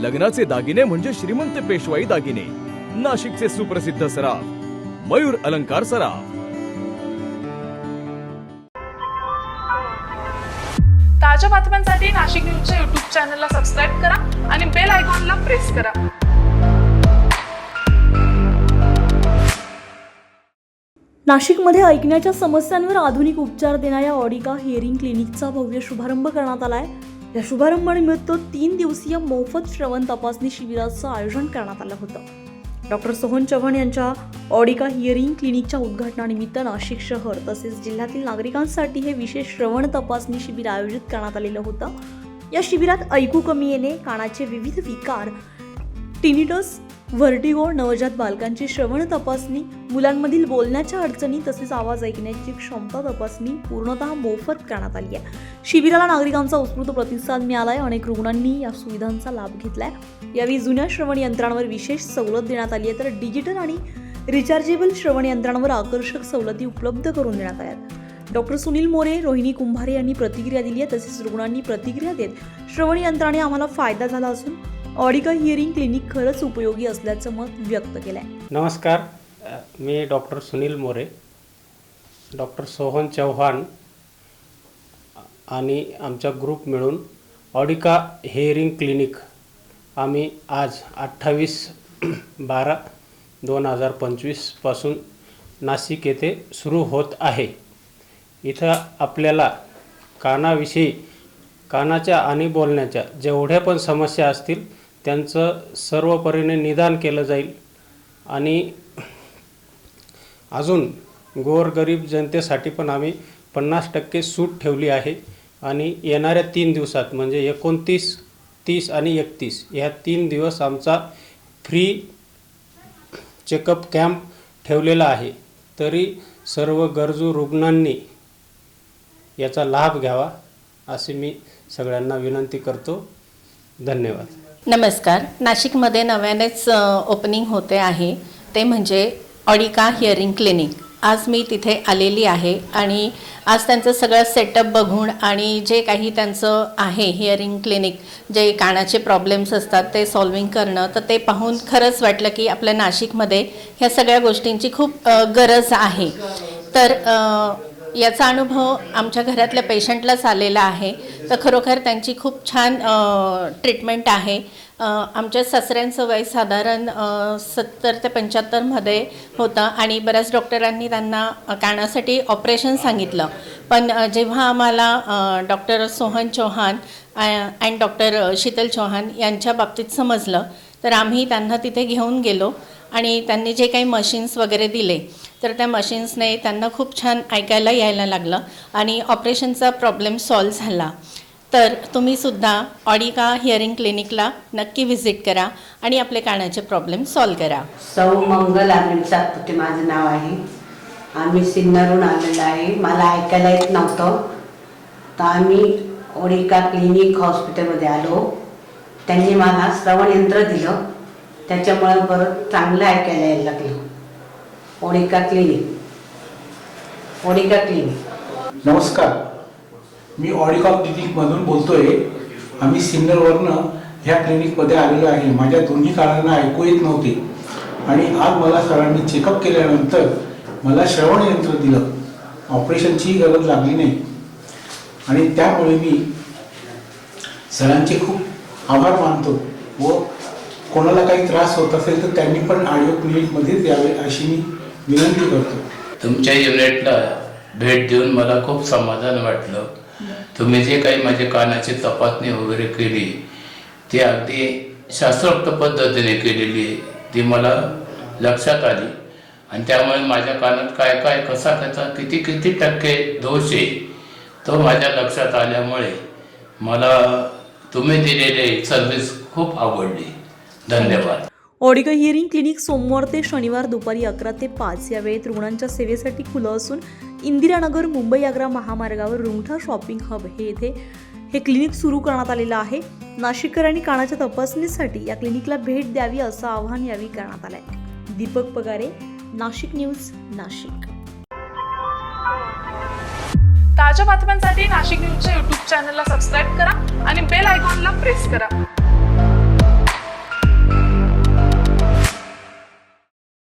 लग्नाचे दागिने म्हणजे श्रीमंत पेशवाई दागिने. नाशिकचे सुप्रसिद्ध सराफ मयूर अलंकार सराफ. ताज्या बातम्यांसाठी नाशिक न्यूजच्या युट्यूब चॅनलला सबस्क्राईब करा आणि बेल आयकॉनला प्रेस करा. नाशिकमध्ये ऐकण्याच्या समस्यांवर आधुनिक उपचार देणाऱ्या ऑडिका हिअरिंग क्लिनिकचा भव्य शुभारंभ करण्यात आलाय. या शुभारंभानिमित्त तीन दिवसीय मोफत श्रवण तपासणी शिबिराचं आयोजन करण्यात आलं होतं. डॉक्टर सोहन चव्हाण यांच्या ऑडिका हिअरिंग क्लिनिकच्या उद्घाटनानिमित्त नाशिक शहर तसेच जिल्ह्यातील नागरिकांसाठी हे विशेष श्रवण तपासणी शिबिर आयोजित करण्यात आलेलं होतं. या शिबिरात ऐकू कमी येणे कानाचे विविध विकार टिनिटस व्हर्टिगो नवजात बालकांची श्रवण तपासणी मुलांमधील बोलण्याच्या अडचणी तसेच आवाज ऐकण्याची क्षमता तपासणी पूर्णतः मोफत करण्यात आली आहे. शिबिराला नागरिकांचा उत्स्फूर्त प्रतिसाद मिळाला आहे अनेक रुग्णांनी या सुविधांचा लाभ घेतलाय. यावेळी जुन्या श्रवण यंत्रांवर विशेष सवलत देण्यात आली आहे. तर डिजिटल आणि रिचार्जेबल श्रवण यंत्रांवर आकर्षक सवलती उपलब्ध करून देण्यात आल्या डॉक्टर सुनील मोरे रोहिणी कुंभारे यांनी प्रतिक्रिया दिली आहे. तसेच रुग्णांनी प्रतिक्रिया देत श्रवण यंत्राने आम्हाला फायदा झाला असून ऑडिका हिअरिंग क्लिनिक खरंच उपयोगी असल्याचं मत व्यक्त केलं आहे नमस्कार मी डॉक्टर सुनील मोरे. डॉक्टर सोहन चव्हाण आणि आमचा ग्रुप मिळून ऑडिका हेअरिंग क्लिनिक आम्ही आज अठ्ठावीस बारा दोन हजार पंचवीसपासून नाशिक येथे सुरू होत आहे. इथं आपल्याला कानाविषयी कानाच्या आणि बोलण्याच्या जेवढ्या पण समस्या असतील त्यांचं सर्व परीने निदान केलं जाईल. आणि अजून गोरगरीब जनतेसाठी पण आम्ही पन्नास टक्के सूट ठेवली आहे. आणि येणाऱ्या तीन दिवसात म्हणजे एकोणतीस तीस आणि एकतीस ह्या तीन दिवस आमचा फ्री चेकअप कॅम्प ठेवलेला आहे. तरी सर्व गरजू रुग्णांनी याचा लाभ घ्यावा असे मी सगळ्यांना विनंती करतो. धन्यवाद. नमस्कार. नाशिकमध्ये नव्यानेच ओपनिंग होते आहे. ते म्हणजे ऑडिका हिअरिंग क्लिनिक आज मी तिथे आलेली आहे आणि आज त्यांचं सगळं सेटअप बघून आणि जे काही त्यांचं आहे हिअरिंग क्लिनिक जे कानाचे प्रॉब्लेम्स असतात ते सॉल्विंग करणं तर ते पाहून खरंच वाटलं की आपल्या नाशिकमध्ये ह्या सगळ्या गोष्टींची खूप गरज आहे. तर याचा अनुभव आमच्या घरातल्या पेशंटलाच आलेला आहे. तर खरोखर त्यांची खूप छान ट्रीटमेंट आहे. आमच्या सासऱ्यांचं वय साधारण सत्तर ते पंच्याहत्तरमध्ये होतं आणि बऱ्याच डॉक्टरांनी त्यांना कानासाठी ऑपरेशन सांगितलं. पण जेव्हा आम्हाला doctor Sohan Chauhan and doctor Sheetal Chauhan यांच्या बाबतीत समजलं तर आम्ही त्यांना तिथे घेऊन गेलो आणि त्यांनी जे काही मशीन्स वगैरे दिले तर त्या मशीन्सने त्यांना खूप छान ऐकायला यायला लागलं आणि ऑपरेशनचा प्रॉब्लेम सॉल्व झाला. तर तुम्हीसुद्धा ऑडिका हिअरिंग क्लिनिकला नक्की व्हिजिट करा आणि आपले कानाचे प्रॉब्लेम सॉल्व करा. सौ मंगल अनिल सातपुते माझं नाव आहे. आम्ही सिन्नरहून आलेलो आहे. मला ऐकायला येत नव्हतं. तर आम्ही ओडिका क्लिनिक हॉस्पिटलमध्ये आलो. त्यांनी मला श्रवणयंत्र दिलं. त्याच्यामुळे परत चांगलं ऐकायला यायला लागलं. Audika clinic. Audika clinic. नमस्कार. मी ऑडिकॉप क्लिनिकमधून बोलतोय. आम्ही सिन्नरवरनं ह्या क्लिनिकमध्ये आलेलो आहे. माझ्या दोन्ही काळांना ऐकू येत नव्हते. आणि आज मला सरांनी चेकअप केल्यानंतर मला श्रवण यंत्र दिलं. ऑपरेशनची गरज लागली नाही. आणि त्यामुळे मी सरांचे खूप आभार मानतो व कोणाला काही त्रास होत असेल तर त्यांनी पण ऑडिओ क्लिनिकमध्येच यावे अशी मी विनंती करतो. तुमच्या युनिटला भेट देऊन मला खूप समाधान वाटलं. तुम्ही जे काही माझ्या कानाची तपासणी वगैरे केली ती अगदी शास्त्रोक्त पद्धतीने केलेली ती मला लक्षात आली. आणि त्यामुळे माझ्या कानात काय काय कसा कसा किती किती टक्के दोष आहे तो माझ्या लक्षात आल्यामुळे मला तुम्ही दिलेली सर्व्हिस खूप आवडली. धन्यवाद. ओडिगो हिअरिंग क्लिनिक सोमवार ते शनिवार दुपारी अकरा ते पाच या वेळेत रुग्णांच्या सेवेसाठी खुलं असून इंदिरानगर मुंबई आग्रा महामार्गावर रुंगठा शॉपिंग हब हे येथे हे क्लिनिक सुरू करण्यात आलेलं आहे. नाशिककरांनी कानाच्या तपासणीसाठी या क्लिनिकला भेट द्यावी असं आवाहन यावेळी करण्यात आलं आहे दीपक पगारे नाशिक न्यूज नाशिक. ताज्या बातम्यांसाठी नाशिक न्यूजच्या युट्यूब चॅनलला सबस्क्राईब करा आणि बेल आयकॉनला प्रेस करा.